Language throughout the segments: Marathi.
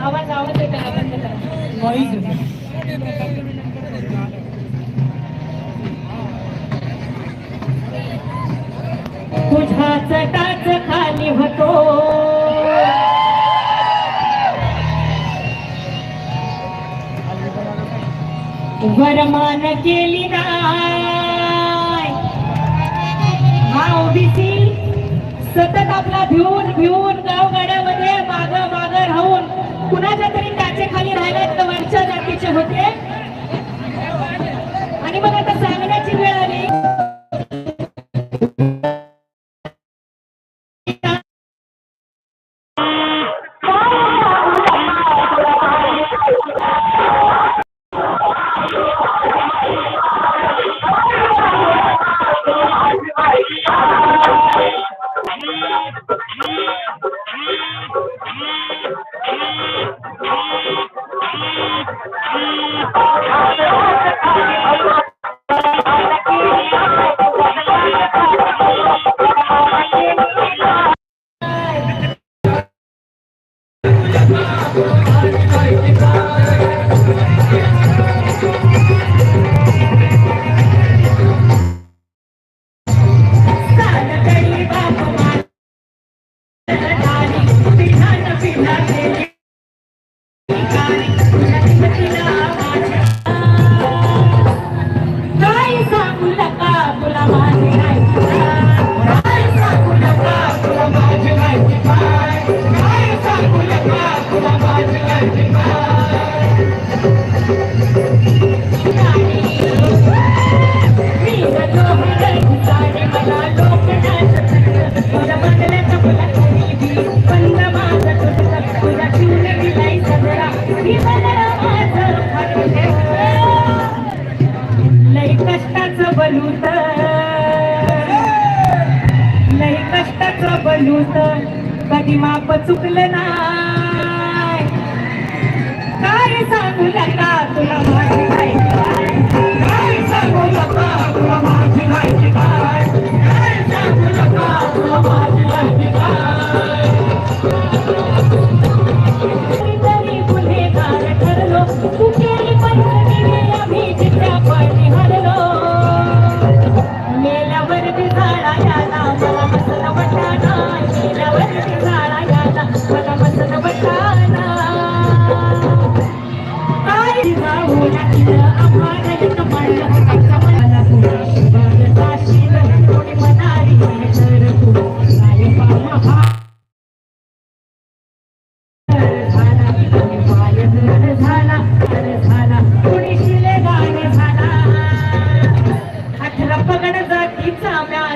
आवाज आवाज खाली होतो वरमान केली नाय माव दिसी सतत आपला भिवून भिवून गावगाड्यामध्ये टाचे वरच्या जातीचे होते. कष्टाचं कधी माप चुकलं नाही. काय सांगू नका तुला?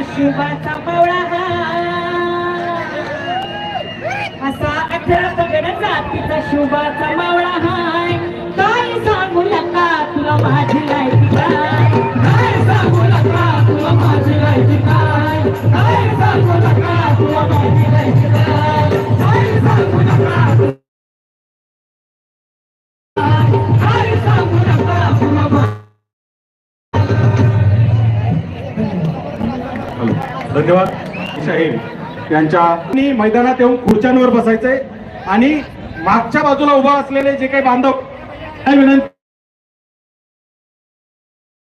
शिवाचा मावळा हा. असा अठरा पगड जातीचा शिवाचा मावळा हाय. काय सांगू नका तुला माझी लायकी काय? काय सांगू नका तुला माझी लायकी काय? काय सांगू नका तुला माझी धन्यवाद. शाहीर यांच्या मैदानात येऊन खुर्च्यांवर बसायचंय. आणि मागच्या बाजूला उभा असलेले जे काही बांधव काय विनंती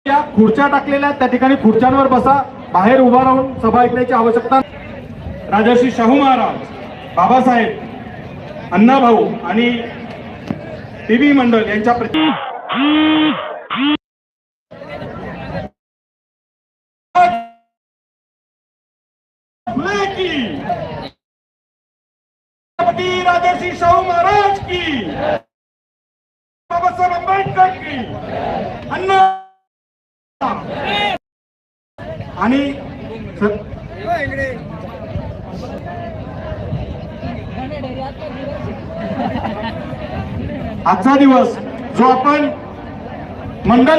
या खुर्च्या टाकलेल्या त्या ठिकाणी खुर्च्यांवर बसा. बाहेर उभा राहून सभा ऐकण्याची आवश्यकता राजर्षी शाहू महाराज बाबासाहेब अण्णाभाऊ आणि टीव्ही मंडळ यांच्या प्रति की छत्रपती राजर्षी शाहू महाराज की. बाबासाहेब आंबेडकर की. अण्णा. आणि आजचा दिवस जो आपण मंडळ